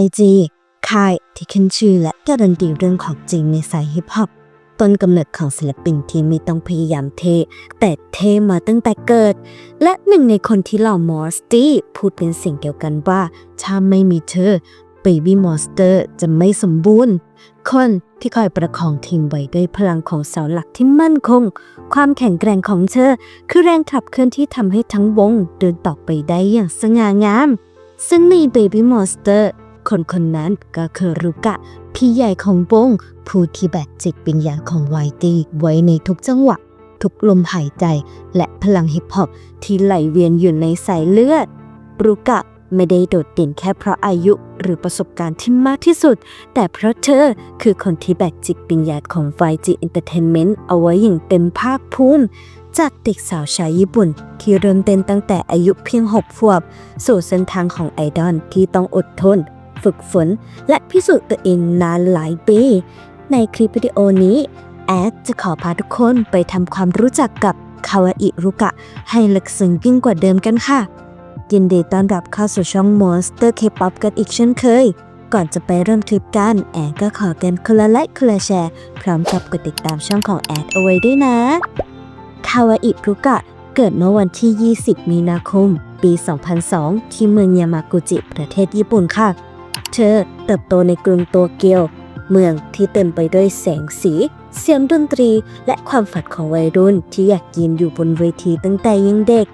YG ค่ายที่ขึ้นชื่อและการันตีเรื่องของจริงในสายฮิปฮอปต้นกำเนิดของศิลปินที่ไม่ต้องพยายามเท แต่เทมาตั้งแต่เกิด และหนึ่งในคนที่เหล่ามอสตี้พูดเป็นเสียงเดียวกันว่า ถ้าไม่มีเธอ Baby Monster จะไม่สมบูรณ์ คนที่คอยประคองทีมไว้ด้วยพลังของเสาหลักที่มั่นคง ความแข็งแกร่งของเธอ คือแรงขับเคลื่อนที่ทำให้ทั้งวงเดินต่อไปได้อย่างสง่างาม ซึ่งใน Baby Monster คนคนนั้นก็คือรุกะ พี่ใหญ่ของวงผู้ที่แบกจิตวิญญาณของไวตี้ไว้ในทุกจังหวะ ทุกลมหายใจ และพลังฮิปฮอปที่ไหลเวียนอยู่ในสายเลือด รุกะไม่ได้โดดเด่นแค่เพราะอายุหรือประสบการณ์ที่มากที่สุด แต่เพราะเธอคือคนที่แบกจิตวิญญาณของ YG Entertainment เอาไว้อย่างเต็มภาคภูมิจากเด็กสาวชาวญี่ปุ่น ที่เริ่มเต้นตั้งแต่อายุเพียง 6 ขวบ สู่เส้นทางของไอดอลที่ต้องอดทน ฝึกฝน และพิสูจน์ตัวเองนานหลายปี ในคลิปวิดีโอนี้แอดจะขอพาทุกคนไปทำความรู้จักกับคาวาอิรุกะ ให้ลึกซึ้งยิ่งกว่าเดิมกันค่ะ ยินดีต้อนรับเข้าสู่ช่อง Monster K-POP กันอีกเช่นเคย ก่อนจะไปเริ่มคลิปกันแอดก็ขอกันคนละไลค์คนละแชร์ พร้อมกับกดติดตามช่องของแอดเอาไว้ด้วยนะคาวาอิรุกะเกิดเมื่อวันที่ 20 มีนาคม ปี 2002 ที่เมืองยามากุจิ ประเทศญี่ปุ่นค่ะ เธอเติบโตในกรุงโตเกียว เมืองที่เต็มไปด้วยแสงสี เสียงดนตรีและความฝันของวัยรุ่นที่อยากยืนอยู่บนเวทีตั้งแต่ยังเด็ก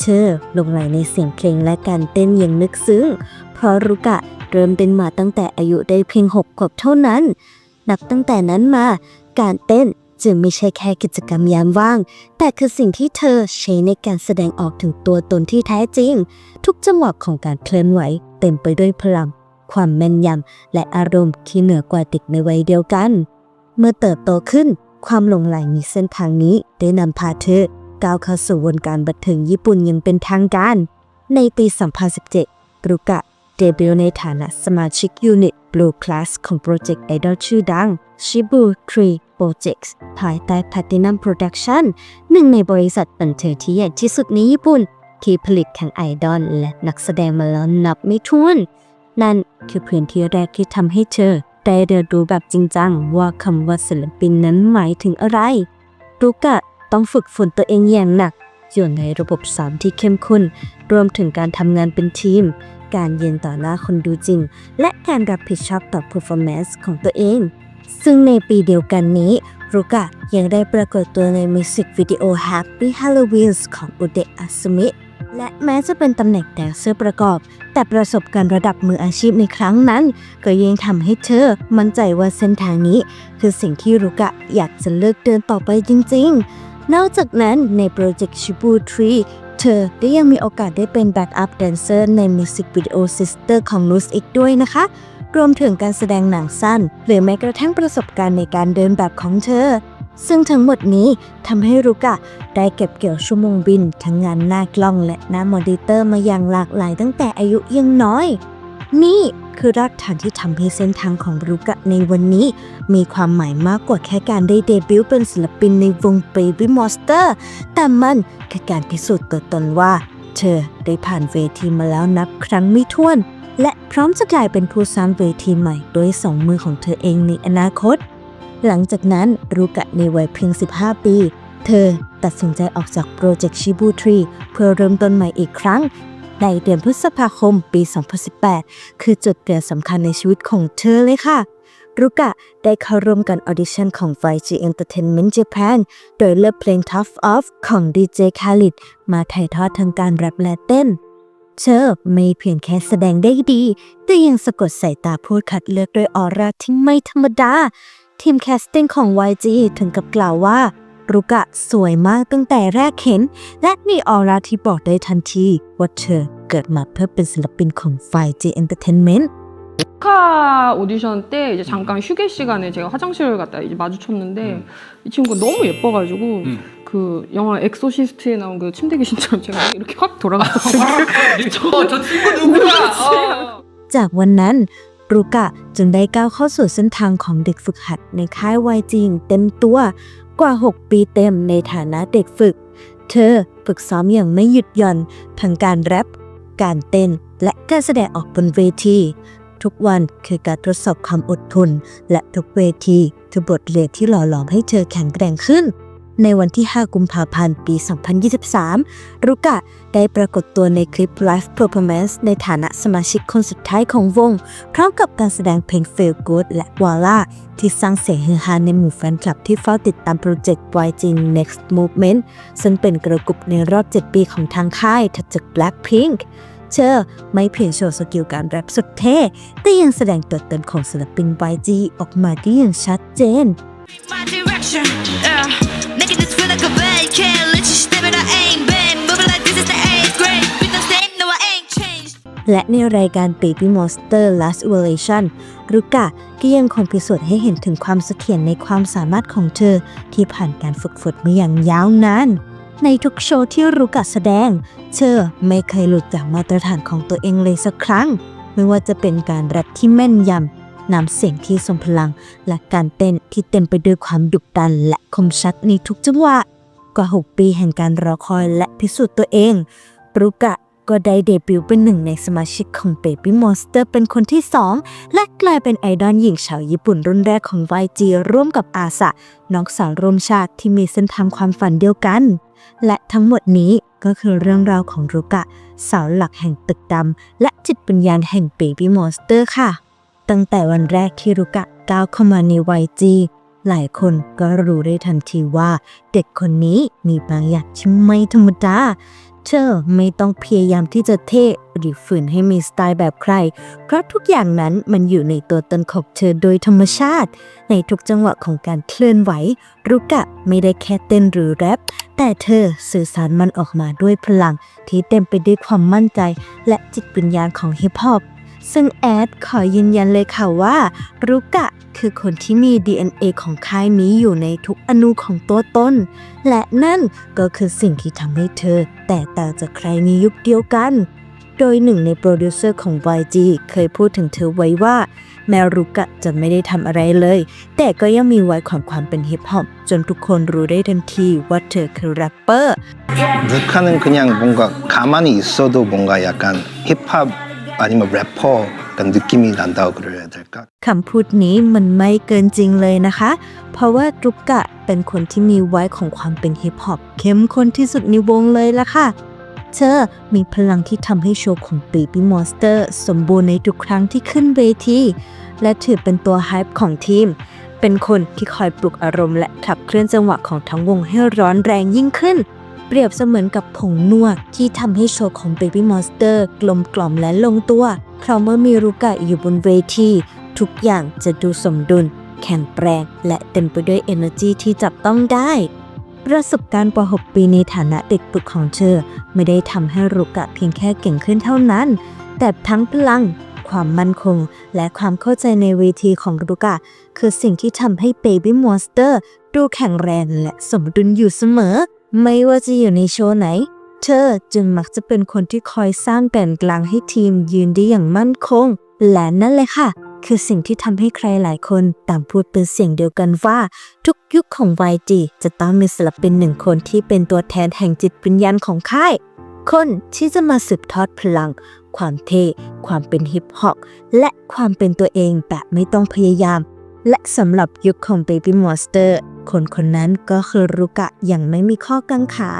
เธอลงไหลในเสียงเพลงและการเต้นอย่างนึกซึ้ง เพราะรุกะเริ่มเต้นมาตั้งแต่อายุได้เพียงหกขวบเท่านั้น นับตั้งแต่นั้นมา การเต้นจึงไม่ใช่แค่กิจกรรมยามว่าง แต่คือสิ่งที่เธอใช้ในการแสดงออกถึงตัวตนที่แท้จริง ทุกจังหวะของการเคลื่อนไหวเต็มไปด้วยพลัง ความแม่นยำและอารมณ์ที่เหนือกว่าเด็กในวัยเดียวกัน เมื่อเติบโตขึ้น ความหลงใหลในเส้นทางนี้ได้นำพาเธอก้าวเข้าสู่วงการบันเทิงญี่ปุ่นอยังเป็นทางการ ในปี 2017 รุกะเดบิวต์ในฐานะสมาชิกยูนิต Blue Class ของโปรเจกต์ไอดอลชื่อดัง Shibu Tree Projects ภายใต้ Platinum Production หนึ่งในบริษัทบันเทิงที่ใหญ่ที่สุดในญี่ปุ่น ที่ผลิตทั้งไอดอลและนักแสดงมาแล้วนับไม่ถ้วน นั่นคือพื้นที่แรกที่ทำให้เธอได้เรียนรู้แบบจริงจังว่าคำว่าศิลปินนั้นหมายถึงอะไรรุกะต้องฝึกฝนตัวเองอย่างหนักอยู่ในระบบสอนที่เข้มข้น รวมถึงการทำงานเป็นทีม การเยืนต่อหน้าคนดูจริง และการรับผิดชอบต่อ performance ของตัวเอง ซึ่งในปีเดียวกันนี้ รุกะยังได้ปรากฏตัวในมิวสิกวิดีโอ Happy Halloween ของอุเดะอาซุมิ และแม้จะเป็นตำแหน่งแดนเซอร์ประกอบ แต่ประสบการณ์ระดับมืออาชีพในครั้งนั้น ก็ยังทำให้เธอมั่นใจว่าเส้นทางนี้ คือสิ่งที่รุกะอยากจะเลิกเดินต่อไปจริง ๆ นอกจากนั้นในโปรเจกต์ชิบูทรีเธอได้ยังมีโอกาสได้เป็นแบ็กอัพแดนเซอร์ในมิวสิกวิดีโอซิสเตอร์ของนุสอีกด้วยนะคะ รวมถึงการแสดงหนังสั้น หรือแม้กระทั่งประสบการณ์ในการเดินแบบของเธอ ซึ่งทั้งหมดนี้ทำให้รุกะได้เก็บเกี่ยวชั่วโมงบิน ทั้งงานหน้ากล้องและหน้ามอนิเตอร์มาอย่างหลากหลายตั้งแต่อายุยังน้อย นี่คือรากฐานที่ทำให้เส้นทางของรุกะในวันนี้ มีความหมายมากกว่าแค่การได้เดบิวต์เป็นศิลปินในวง Baby Monster แต่มันคือการพิสูจน์ตัวตนว่า เธอได้ผ่านเวทีมาแล้วนับครั้งไม่ถ้วน และพร้อมจะกลายเป็นผู้สร้างเวทีใหม่ด้วยสองมือของเธอเองในอนาคต หลังจากนั้นรุกะในวัยเพียง 15 ปี เธอตัดสินใจออกจากโปรเจกต์ชิบูทรีเพื่อเริ่มต้นใหม่อีกครั้ง ในเดือนพฤษภาคมปี 2018 คือจุดเปลี่ยนสำคัญในชีวิตของเธอเลยค่ะรุกะได้เข้าร่วมกันออดิชั่นของ YG Entertainment Japan โดยเลือกเพลง Tough Off ของ DJ Khalid มาถ่ายทอดทางการแรปและเต้น เธอไม่เพียงแค่แสดงได้ดี แต่ยังสะกดสายตาพูดคัดเลือกด้วยออร่าที่ไม่ธรรมดา ทีมแคสติ้งของ YG ถึงกับกล่าวว่า รุกะสวยมากตั้งแต่แรกเห็น และมีออร่าที่บอกได้ทันทีว่าเธอเกิดมาเพื่อเป็นศิลปินของ YG Entertainment 축하 오디션 때 이제 잠깐 휴게 시간에 제가 화장실을 갔다 이제 마주쳤는데 음. 이 친구가 너무 예뻐가지고 음. 그 영화 엑소시스트에 나온 그 침대 귀신처럼 제가 이렇게 확 돌아갔었어요. 어, 저 친구 누구야? 어. จากวันนั้น รุกะจึงได้ก้าวเข้าสู่เส้นทางของเด็กฝึกหัดในค่าย YG อย่างเต็มตัวกว่า 6 ปีเต็มในฐานะเด็กฝึก เธอฝึกซ้อมอย่างไม่หยุดหย่อนทั้งการแรป การเต้น และการแสดงออกบนเวที ทุกวันคือการทดสอบความอดทน และทุกเวทีคือบทเรียนที่หล่อหลอมให้เธอแข็งแกร่งขึ้น ในวันที่ 5 กุมภาพันธ์ ปี 2023 รุกะได้ปรากฏตัวในคลิป Live Performance ในฐานะสมาชิกคนสุดท้ายของวง พร้อมกับการแสดงเพลง Feel Good และ Walla ที่สร้างเสียงฮือฮาในหมู่แฟนคลับที่เฝ้าติดตามโปรเจกต์ YG Next Movement ซึ่งเป็นกระกุบในรอบ 7 ปีของทางค่ายถัดจาก Blackpink เชอร์ไม่เพียงโชว์สกิลการแรปสุดเท่ แต่ยังแสดงตัวตนของศิลปิน YG ออกมาได้อย่างชัดเจน my direction. Yeah, และในรายการ Baby Monster Last Evolution รุกะก็ยังคงพิสูจน์ให้เห็นถึงความเสถียรในความสามารถของเธอ ที่ผ่านการฝึกฝนมาอย่างยาวนาน ในทุกโชว์ที่รุกะแสดง เธอไม่เคยหลุดจากมาตรฐานของตัวเองเลยสักครั้ง ไม่ว่าจะเป็นการแรปที่แม่นยำน้ำเสียงที่ทรงพลัง และการเต้นที่เต็มไปด้วยความดุดันและคมชัดในทุกจังหวะ กว่า 6 ปีแห่งการรอคอยและพิสูจน์ตัวเอง รุกะก็ได้เดบิวต์เป็นหนึ่งในสมาชิกของ Baby Monster เป็นคนที่ 2 และกลายเป็นไอดอลหญิงชาวญี่ปุ่นรุ่นแรกของ YG ร่วมกับอาสะน้องสาวร่วมชาติที่มีเส้นทางความฝันเดียวกัน และทั้งหมดนี้ก็คือเรื่องราวของรุกะสาวหลักแห่งตึกดำและจิตวิญญาณแห่ง Baby Monster ค่ะ ตั้งแต่วันแรกที่รุกะก้าวเข้ามาใน YG หลายคนก็รู้ได้ทันทีว่าเด็กคนนี้มีบางอย่างที่ไม่ธรรมดา เธอไม่ต้องพยายามที่จะเท่หรือฝืนให้มีสไตล์แบบใคร เพราะทุกอย่างนั้นมันอยู่ในตัวตนของเธอโดยธรรมชาติ ในทุกจังหวะของการเคลื่อนไหว รุกะไม่ได้แค่เต้นหรือแรป แต่เธอสื่อสารมันออกมาด้วยพลังที่เต็มไปด้วยความมั่นใจ และจิตวิญญาณของฮิปฮอป ซึ่งแอดขอยืนยันเลยค่ะว่า รุกะคือคนที่มี DNA ของค่ายนี้อยู่ในทุกอนูของตัวตน และนั่นก็คือสิ่งที่ทำให้เธอ แตกต่างจากใครในยุคเดียวกัน โดยหนึ่งในโปรดิวเซอร์ของ YG เคยพูดถึงเธอไว้ว่า แม้รุกะจะไม่ได้ทำอะไรเลย แต่ก็ยังมีไว้ของความเป็นฮิปฮอปจนทุกคนรู้ได้ทันทีว่าเธอคือแรปเปอร์ 루카는 그냥 뭔가 가만히 있어도 뭔가 약간 힙합 아니면 래퍼 약간 느낌이 난다고 그래야 될까? คำพูดนี้มันไม่เกินจริงเลยนะคะ เพราะว่ารุกะเป็นคนที่มีไว้ของความเป็นฮิปฮอปเข้มข้นที่สุดในวงเลยล่ะค่ะ เธอมีพลังที่ทำให้โชว์ของ Baby Monster สมบูรณ์ในทุกครั้งที่ขึ้นเวที และถือเป็นตัวไฮป์ของทีม เป็นคนที่คอยปลุกอารมณ์และขับเคลื่อนจังหวะของทั้งวงให้ร้อนแรงยิ่งขึ้น เปรียบเสมือนกับผงนวดที่ทำให้โชว์ของ Baby Monster กลมกล่อมและลงตัว เพราะเมื่อมีรุกะอยู่บนเวที ทุกอย่างจะดูสมดุล แข็งแรงและเต็มไปด้วย energy ที่จับต้องได้ประสบการณ์กว่า6ปีในฐานะเด็กฝึกของเธอไม่ได้ทำให้รุกะเพียงแค่เก่งขึ้นเท่านั้น แต่ทั้งพลัง ความมั่นคง และความเข้าใจในเวทีของรุกะ คือสิ่งที่ทำให้ Baby Monster ดูแข็งแรงและสมดุลอยู่เสมอ ไม่ว่าจะอยู่ในโชว์ไหน เธอจึงมักจะเป็นคนที่คอยสร้างแก่นกลางให้ทีมยืนได้อย่างมั่นคง และนั่นเลยค่ะ คือสิ่งที่ทำให้ใครหลายคนต่างพูดเป็นเสียงเดียวกันว่า ทุกยุคของ YG จะต้องมีศิลปินหนึ่งคนที่เป็นตัวแทนแห่งจิตวิญญาณของค่าย คนที่จะมาสืบทอดพลัง ความเท่ความเป็นฮิปฮอปและความเป็นตัวเองแบบไม่ต้องพยายาม และสำหรับยุคของ Baby Monster คนคนนั้นก็คือรุกะอย่างไม่มีข้อกังขา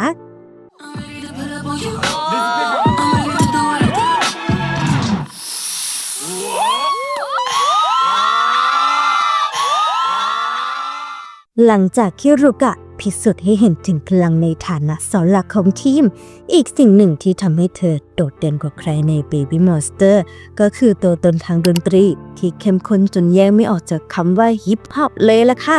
หลังจากที่รุกะ พิสูจน์ให้เห็นถึงพลังในฐานะเสาหลักของทีม อีกสิ่งหนึ่งที่ทำให้เธอโดดเด่นกว่าใครใน Baby Monster ก็คือตัวตนทางดนตรี ที่เข้มข้นจนแยกไม่ออกจากคำว่าฮิปฮอปเลยล่ะค่ะ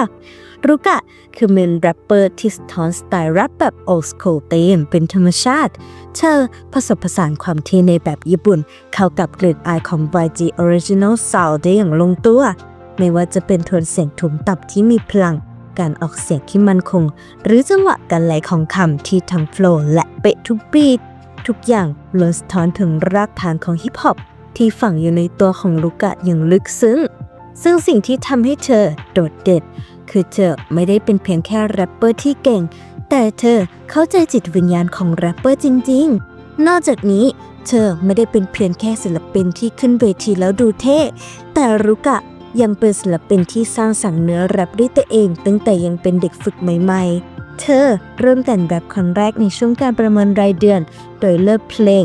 รุกะคือเมนแรปเปอร์ที่สะท้อนสไตล์แรปแบบ old school เตมเป็นธรรมชาติ เธอผสมผสานความเท่ในแบบญี่ปุ่น เข้ากับกลิ่นอายของ YG Original Sound ได้อย่างลงตัว ไม่ว่าจะเป็นโทนเสียงทุ้มต่ำที่มีพลัง การออกเสียงที่มั่นคง หรือจังหวะการไหลของคำที่ทั้งโฟล์และเป๊ะทุกบีททุกอย่างล้วนสะท้อนถึงรากฐานของฮิปฮอปที่ฝังอยู่ในตัวของลูกะอย่างลึกซึ้ง ซึ่งสิ่งที่ทำให้เธอโดดเด่นคือเธอไม่ได้เป็นเพียงแค่แรปเปอร์ที่เก่ง แต่เธอเข้าใจจิตวิญญาณของแรปเปอร์จริงนอกจากนี้เธอไม่ได้เป็นเพียงแค่ศิลปินที่ขึ้นเวทีแล้วดูเท่ แต่รุกะ ยังเป็นศิลปินที่สร้างสรรค์เนื้อแรปด้วยตัวเอง ตั้งแต่ยังเป็นเด็กฝึกใหม่ๆ เธอเริ่มแต่งแรปครั้งแรกในช่วงการประเมินรายเดือน โดยเลิกเพลง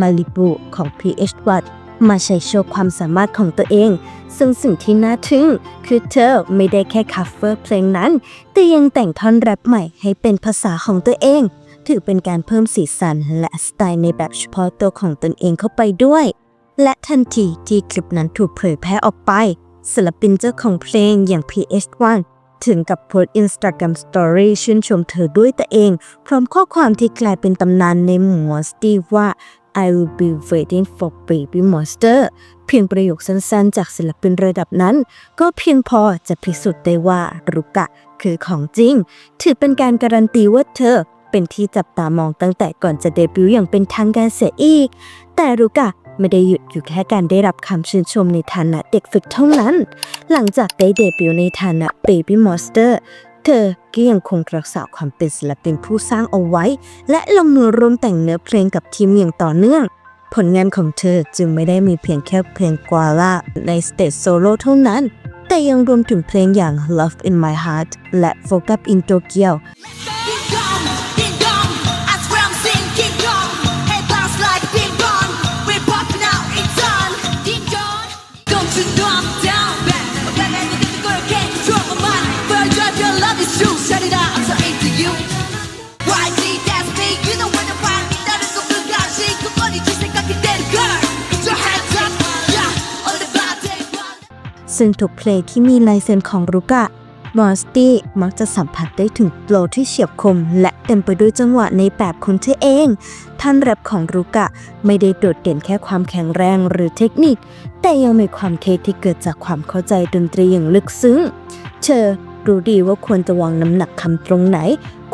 Malibu ของ PH Watt มาใช้โชว์ความสามารถของตัวเอง ซึ่งสิ่งที่น่าทึ่งคือเธอไม่ได้แค่คัฟเวอร์เพลงนั้น แต่ยังแต่งท่อนแรปใหม่ให้เป็นภาษาของตัวเอง ถือเป็นการเพิ่มสีสันและสไตล์ในแบบเฉพาะตัวของตนเองเข้าไปด้วย และทันทีที่คลิปนั้นถูกเผยแพร่ออกไป ศิลปินเจ้าของเพลงอย่าง PH1 ถึงกับโพสต์ Instagram Story ชื่นชมเธอด้วยตัวเอง พร้อมข้อความที่กลายเป็นตำนานในหมู่สตี้ว่า I will be waiting for baby monster เพียงประโยคสั้นๆ จากศิลปินระดับนั้น ก็เพียงพอจะพิสูจน์ได้ว่ารุกะคือของจริง ถือเป็นการการันตีว่าเธอเป็นที่จับตามองตั้งแต่ก่อนจะเดบิวต์อย่างเป็นทางการเสียอีก แต่รุกะ ไม่ได้หยุดอยู่แค่การได้รับคำชื่นชมในฐานะเด็กฝึกเท่านั้น หลังจากได้เดบิวต์ในฐานะ Baby Monster เธอก็ยังคงรักษาความเป็นศิลปินผู้สร้างเอาไว้ และลงมือร่วมแต่งเนื้อเพลงกับทีมอย่างต่อเนื่อง ผลงานของเธอจึงไม่ได้มีเพียงแค่เพลงกวาล่าในสเตจโซโล่เท่านั้น แต่ยังรวมถึงเพลงอย่าง Love in My Heart และ Focus in Tokyo ซึ่งทุกเพลงที่มีลายเซ็นของรุกะมอสตี้มักจะสัมผัสได้ถึงโปรที่เฉียบคม และเต็มไปด้วยจังหวะในแบบของเธอเอง ท่านแรปของรุกะไม่ได้โดดเด่นแค่ความแข็งแรงหรือเทคนิค แต่ยังมีความเคที่เกิดจากความเข้าใจดนตรีอย่างลึกซึ้ง เธอ รู้ดีว่าควรจะวางน้ำหนักคำตรงไหน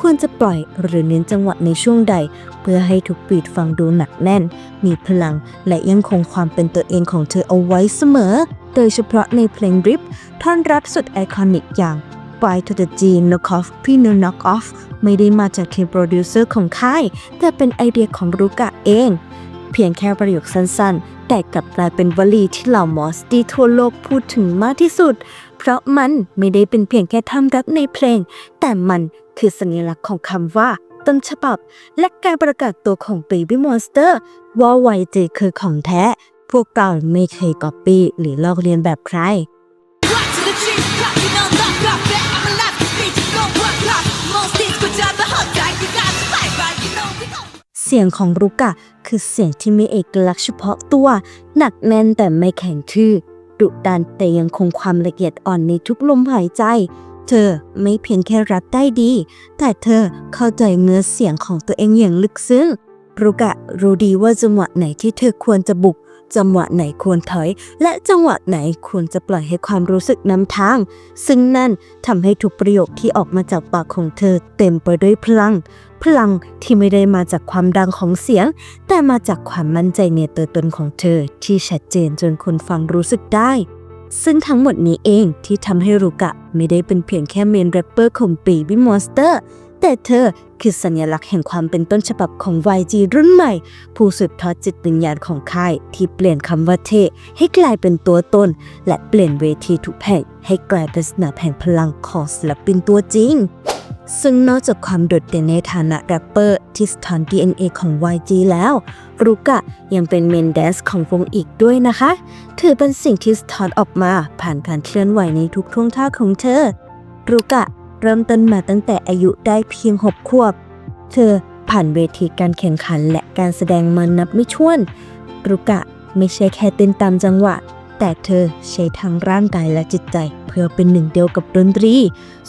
ควรจะปล่อยหรือเน้นจังหวะในช่วงใด เพื่อให้ทุกบีทฟังดูหนักแน่น มีพลังและยังคงความเป็นตัวเองของเธอเอาไว้เสมอ โดยเฉพาะในเพลง Rip ท่อนรัดสุดไอคอนิกอย่าง By to the G Knock Off พี่นู Knock Off ไม่ได้มาจากทีมโปรดิวเซอร์ของค่าย แต่เป็นไอเดียของรุกะเอง เพียงแค่ประโยคสั้นๆ แต่กลับกลายเป็นวลีที่เหล่ามอสตี้ทั่วโลกพูดถึงมากที่สุด เพราะมันไม่ได้เป็นเพียงแค่ทำรักในเพลง แต่มันคือสัญลักษณ์ของคำว่าต้นฉบับ และการประกาศตัวของ Baby Monster ว่า YG คือของแท้ พวกเราไม่เคยก๊อปปี้หรือลอกเลียนแบบใคร เสียงของรุกะ คือเสียงที่มีเอกลักษณ์เฉพาะตัว หนักแน่นแต่ไม่แข็งทื่อ ดุดันแต่ยังคงความละเอียดอ่อนในทุกลมหายใจ เธอไม่เพียงแค่รับได้ดี แต่เธอเข้าใจเนื้อเสียงของตัวเองอย่างลึกซึ้งรุกะรู้ดีว่าจังหวะไหนที่เธอควรจะบุก จังหวะไหนควรถอย และจังหวะไหนควรจะปล่อยให้ความรู้สึกนำทาง ซึ่งนั่นทำให้ทุกประโยคที่ออกมาจากปากของเธอเต็มไปด้วยพลัง พลังที่ไม่ได้มาจากความดังของเสียง แต่มาจากความมั่นใจในตัวตนของเธอ ที่ชัดเจนจนคนฟังรู้สึกได้ ซึ่งทั้งหมดนี้เองที่ทำให้รุกะไม่ได้เป็นเพียงแค่เมนแรปเปอร์ของ Baby Monster แต่เธอคือสัญลักษณ์แห่งความเป็นต้นฉบับของ YG รุ่นใหม่ ผู้สืบทอดจิตวิญญาณของค่าย ที่เปลี่ยนคำว่าเทให้กลายเป็นตัวตน และเปลี่ยนเวทีทุกแห่งให้กลายเป็นสนามแห่งพลังของศิลปินตัวจริง ซึ่งนอกจากความโดดเด่นในฐานะแรปเปอร์ที่สะท้อน DNA ของ YG แล้ว รุกะยังเป็นเมนแดนซ์ของวงอีกด้วยนะคะ ถือเป็นสิ่งที่สะท้อนออกมาผ่านการเคลื่อนไหวในทุกท่วงท่าของเธอ รุกะเริ่มต้นมาตั้งแต่อายุได้เพียง 6 ขวบ เธอผ่านเวทีการแข่งขันและการแสดงมานับไม่ถ้วน รุกะไม่ใช่แค่เต้นตามจังหวะ แต่เธอใช้ทั้งร่างกายและจิตใจ เพื่อเป็นหนึ่งเดียวกับดนตรี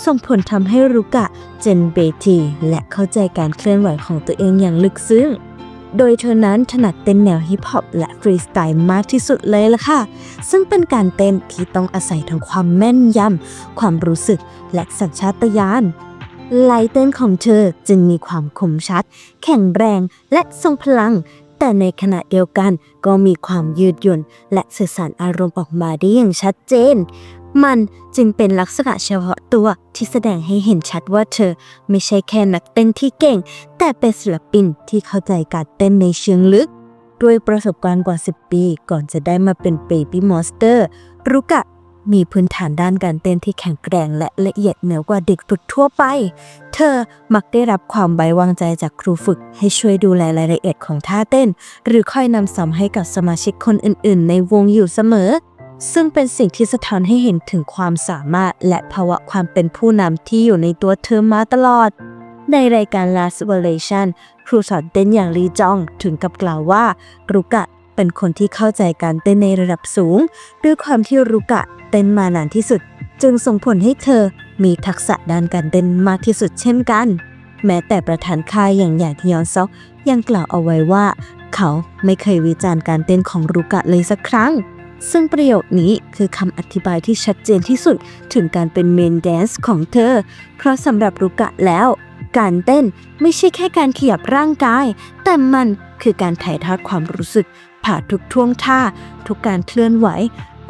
ส่งผลทำให้รุกะเจนเบที และเข้าใจการเคลื่อนไหวของตัวเองอย่างลึกซึ้ง โดยเธอนั้นถนัดเต้นแนวฮิปฮอปและฟรีสไตล์มากที่สุดเลยล่ะค่ะ ซึ่งเป็นการเต้นที่ต้องอาศัยทั้งความแม่นยำ ความรู้สึก และสัญชาตญาณลายเต้นของเธอจึงมีความคมชัด แข็งแรง และทรงพลัง แต่ในขณะเดียวกันก็มีความยืดหยุ่น และสื่อสารอารมณ์ออกมาได้อย่างชัดเจน มันจึงเป็นลักษณะเฉพาะตัวที่แสดงให้เห็นชัดว่าเธอไม่ใช่แค่นักเต้นที่เก่ง แต่เป็นศิลปินที่เข้าใจการเต้นในเชิงลึกด้วยประสบการณ์กว่า 10 ปี ก่อนจะได้มาเป็น Baby Monster รุกะ มีพื้นฐานด้านการเต้นที่แข็งแกร่งและละเอียดเหนือกว่าเด็กฝึกทั่วไป เธอมักได้รับความไว้วางใจจากครูฝึก ให้ช่วยดูแลรายละเอียดของท่าเต้น หรือคอยนำซ้ำให้กับสมาชิกคนอื่น ๆ ในวงอยู่เสมอ ซึ่งเป็นสิ่งที่สะท้อนให้เห็นถึงความสามารถ และภาวะความเป็นผู้นำที่อยู่ในตัวเธอมาตลอด ในรายการ Last Evolution ครูสอนเต้นอย่างลีจองถึงกับกล่าวว่ารุกะ เป็นคนที่เข้าใจการเต้นในระดับสูง ด้วยความที่รุกะเต้นมานานที่สุด จึงส่งผลให้เธอมีทักษะด้านการเต้นมากที่สุดเช่นกัน แม้แต่ประธานค่ายอย่างหยางยอนซอกยังกล่าวเอาไว้ว่า เขาไม่เคยวิจารณ์การเต้นของรุกะเลยสักครั้ง ซึ่งประโยคนี้คือคำอธิบายที่ชัดเจนที่สุดถึงการเป็นเมนแดนซ์ของเธอ เพราะสำหรับรุกะแล้วการเต้นไม่ใช่แค่การขยับร่างกาย แต่มันคือการถ่ายทอดความรู้สึก ผ่านทุกท่วงท่า ทุกการเคลื่อนไหว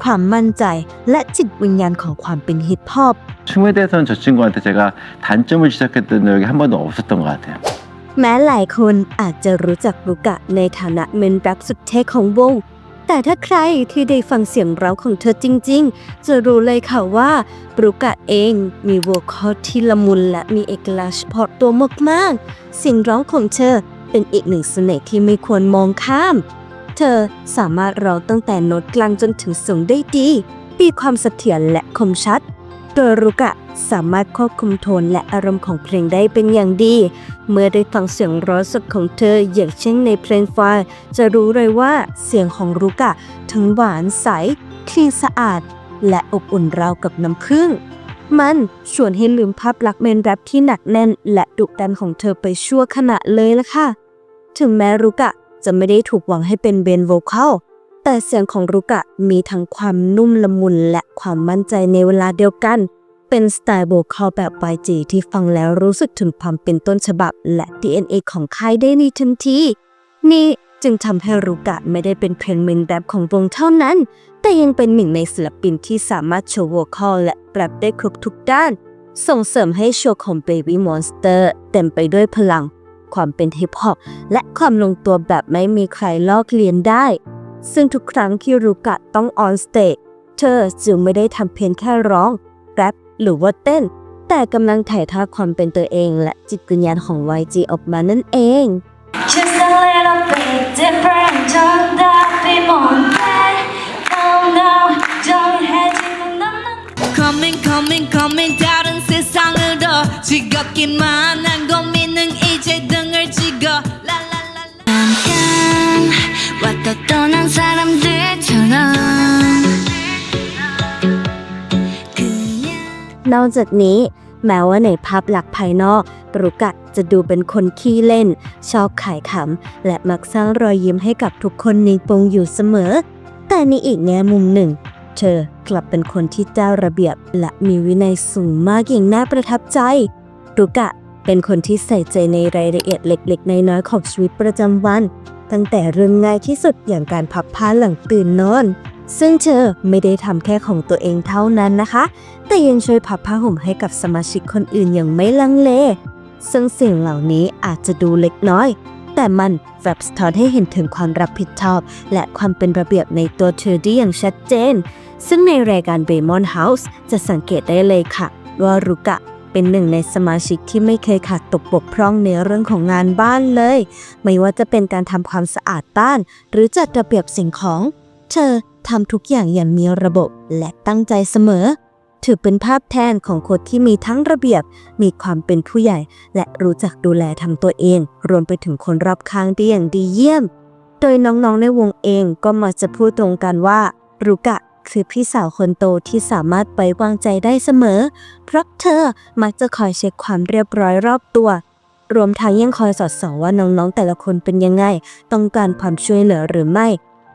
ความมั่นใจ และจิตวิญญาณของความเป็นฮิปฮอป 춤에 대해서는 저 친구한테 제가 단점을 지적했던 적이 한 번도 없었던 것 같아요. แม้หลายคนอาจจะรู้จักรุกะในฐานะเมนแรปสุดเท่ของวง แต่ถ้าใครที่ได้ฟังเสียงร้องของเธอจริงๆ จะรู้เลยค่ะว่ารุกะเองมีโวคอลที่ละมุนและมีเอกลักษณ์เฉพาะตัวมากๆเสียงร้องของเธอเป็นอีกหนึ่งเสน่ห์ที่ไม่ควรมองข้าม เธอสามารถร้องตั้งแต่โน้ตกลางจนถึงสูงได้ดีมีความเสถียรและคมชัด โดยรุกะสามารถควบคุมโทนและอารมณ์ของเพลงได้เป็นอย่างดี เมื่อได้ฟังเสียงร้องสดของเธออย่างเช่นในเพลงไฟจะรู้เลยว่าเสียงของรุกะทั้งหวานใสคลีนสะอาด และอบอุ่นราวกับน้ำผึ้งมันชวนให้ลืมภาพลักษณ์เมนแรปที่หนักแน่น และดุดันของเธอไปชั่วขณะเลยละค่ะ ถึงแม้รุกะ จะไม่ได้ถูกหวังให้เป็นเบนโวคาลแต่เสียงของรุกะมีทั้งความนุ่มละมุนและความมั่นใจในเวลาเดียวกัน เป็นสไตล์โวคอลแบบ YG ที่ฟังแล้วรู้สึกถึงความเป็นต้นฉบับ และ DNA ของค่ายได้ในทันที นี่จึงทำให้รุกะไม่ได้เป็นเพียงเมนแรปของวงเท่านั้น แต่ยังเป็นหนึ่งในศิลปินที่สามารถโชว์โวคอลและแรปได้ครบทุกด้าน ส่งเสริมให้โชว์ของ Baby Monster เต็มไปด้วยพลัง ความเป็นฮิปฮอปและความลงตัวแบบไม่มีใครลอกเลียนได้ ซึ่งทุกครั้งที่รุกะต้องออนสเตจเธอจึงไม่ได้ทำเพียงแค่ร้อง แรปหรือว่าเต้น แต่กำลังถ่ายทอดความเป็นตัวเอง และจิตวิญญาณของ YG ออกมานั่นเอง Just a little bit different don't that be more bad 지겹기만 한 고민은 이제 등을 찍어 라라라라 잠깐 왔다 떠난 사람들처럼 그냥 นอกจากนี้ แม้ว่าในภาพลักษณ์ภายนอกปรุกะจะดูเป็นคนขี้เล่น ชอบขายขำ และมักสร้างรอยยิ้มให้กับทุกคนในวงอยู่เสมอ แต่ในอีกแง่มุมหนึ่ง เธอกลับเป็นคนที่เจ้าระเบียบและมีวินัยสูงมากอย่างน่าประทับใจรุกะเป็นคนที่ใส่ใจในรายละเอียดเล็กๆ น้อยๆของชีวิตประจำวัน ตั้งแต่เรื่องง่ายที่สุดอย่างการพับผ้าหลังตื่นนอน ซึ่งเธอไม่ได้ทำแค่ของตัวเองเท่านั้นนะคะ แต่ยังช่วยพับผ้าห่มให้กับสมาชิกคนอื่นอย่างไม่ลังเล ซึ่งสิ่งเหล่านี้อาจจะดูเล็กน้อย แต่มันแฟบสะท้อนให้เห็นถึงความรับผิดชอบ และความเป็นระเบียบในตัวเธอได้อย่างชัดเจน ซึ่งในรายการ b a y m o n House จะสังเกตได้เลยค่ะ ว่ารุกะเป็นหนึ่งในสมาชิกที่ไม่เคยขาดตกบกพร่องในเรื่องของงานบ้านเลย ไม่ว่าจะเป็นการทำความสะอาดบ้าน หรือจัดระเบียบสิ่งของ เธอทำทุกอย่างอย่างมีระบบและตั้งใจเสมอ ถือเป็นภาพแทนของคนที่มีทั้งระเบียบ มีความเป็นผู้ใหญ่ และรู้จักดูแลทำตัวเอง รวมไปถึงคนรอบข้างได้อย่างดีเยี่ยม โดยน้องๆในวงเองก็มักจะพูดตรงกันว่ารุกะ คือพี่สาวคนโตที่สามารถไปวางใจได้เสมอ เพราะเธอมักจะคอยเช็คความเรียบร้อยรอบตัว รวมทั้งยังคอยสอดส่องว่าน้องๆแต่ละคนเป็นยังไง ต้องการความช่วยเหลือหรือไม่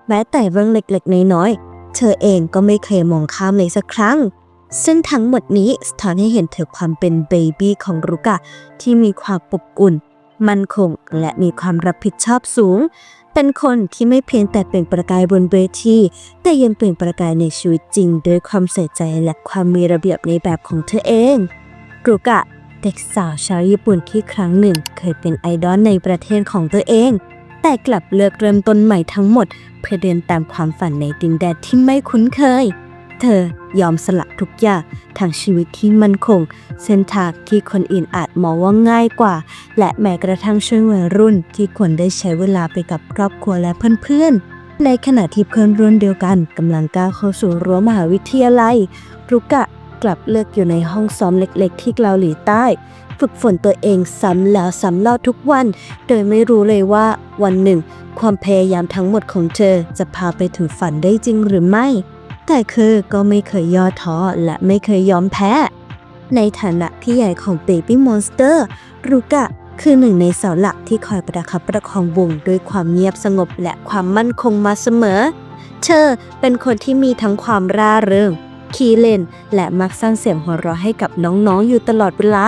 แม้แต่เรื่องเล็กๆ น้อยๆ เธอเองก็ไม่เคยมองข้ามเลยสักครั้ง ซึ่งทั้งหมดนี้สะท้อนให้เห็นถึงความเป็นเบบี้ของรุกะที่มีความอบอุ่น มั่นคงและมีความรับผิดชอบสูง เป็นคนที่ไม่เพียงแต่เปล่งประกายบนเวทีแต่ยังเปล่งประกายในชีวิตจริงด้วยความใส่ใจและความมีระเบียบในแบบของเธอเองรุกะเด็กสาวชาวญี่ปุ่นที่ครั้งหนึ่งเคยเป็นไอดอลในประเทศของตัวเอง แต่กลับเลือกเริ่มต้นใหม่ทั้งหมด เพื่อเดินตามความฝันในดินแดนที่ไม่คุ้นเคย เธอยอมสละทุกอย่างทางชีวิตที่มั่นคง เส้นทางที่คนอื่นอาจมองว่าง่ายกว่า และแม้กระทั่งช่วงวัยรุ่นที่ควรได้ใช้เวลาไปกับครอบครัวและเพื่อนๆ ในขณะที่เพื่อนรุ่นเดียวกันกำลังก้าวเข้าสู่รั้วมหาวิทยาลัยรุกะกลับเลือกอยู่ในห้องซ้อมเล็ก ๆ ที่เกาหลีใต้ ฝึกฝนตัวเองซ้ำแล้วซ้ำเล่าทุกวัน โดยไม่รู้เลยว่าวันหนึ่ง ความพยายามทั้งหมดของเธอจะพาไปถึงฝันได้จริงหรือไม่ แต่คือก็ไม่เคยย่อท้อและไม่เคยยอมแพ้ ในฐานะพี่ใหญ่ของ Baby Monster รุกะคือหนึ่งในเสาหลักที่คอยประคับประคองวงด้วยความเงียบสงบและความมั่นคงมาเสมอ เธอเป็นคนที่มีทั้งความร่าเริง ขี้เล่น และมักสร้างเสียงหัวเราะให้กับน้องๆอยู่ตลอดเวลา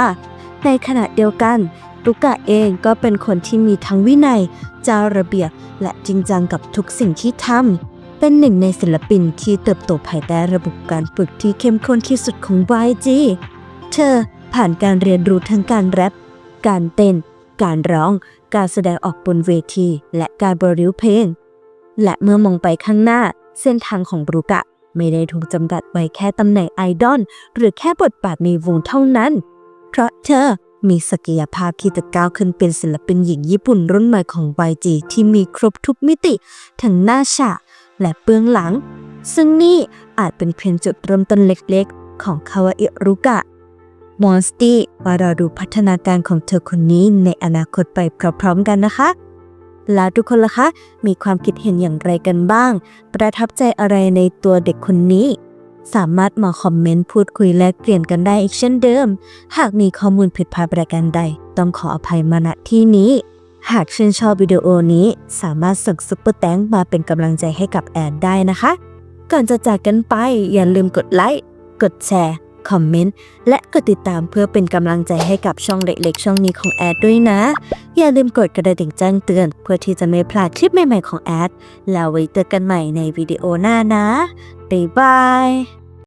ในขณะเดียวกันรุกะเองก็เป็นคนที่มีทั้งวินัยจาระเบียบและจริงจังกับทุกสิ่งที่ทำ เป็นหนึ่งในศิลปินที่เติบโตภายใต้ระบบการฝึกที่เข้มข้นที่สุดของ YG เธอผ่านการเรียนรู้ทั้งการแรป การเต้น การร้อง การแสดงออกบนเวที และการบริวเพลง และเมื่อมองไปข้างหน้า เส้นทางของบรูกะ ไม่ได้ถูกจำกัดไว้แค่ตำแหน่งไอดอลหรือแค่บทบาทในวงเท่านั้น เพราะเธอมีศักยภาพที่จะก้าวขึ้นเป็นศิลปินหญิงญี่ปุ่นรุ่นใหม่ของ YG ที่มีครบทุกมิติ ทั้งหน้าฉาก และเบื้องหลัง ซึ่งนี่อาจเป็นเพียงจุดเริ่มต้นเล็กๆ ของคาวาอิรุกะมอนสตี้มารอดูพัฒนาการของเธอคนนี้ในอนาคตไปพร้อมๆกันนะคะ แล้วทุกคนล่ะคะ มีความคิดเห็นอย่างไรกันบ้าง ประทับใจอะไรในตัวเด็กคนนี้ สามารถมาคอมเมนต์พูดคุยแลกเปลี่ยนกันได้อีกเช่นเดิม หากมีข้อมูลผิดพลาดประการใด ต้องขออภัยมาณที่นี้ หากชื่นชอบวิดีโอนี้สามารถส่งซุปเปอร์แตงมาเป็นกำลังใจให้กับแอดได้นะคะ ก่อนจะจากกันไปอย่าลืมกดไลค์ กดแชร์ คอมเมนต์ และกดติดตามเพื่อเป็นกำลังใจให้กับช่องเล็กๆ ช่องนี้ของแอดด้วยนะ อย่าลืมกดกระดิ่งแจ้งเตือน เพื่อที่จะไม่พลาดคลิปใหม่ๆของแอด แล้วไว้เจอกันใหม่ในวิดีโอหน้านะบ๊ายบาย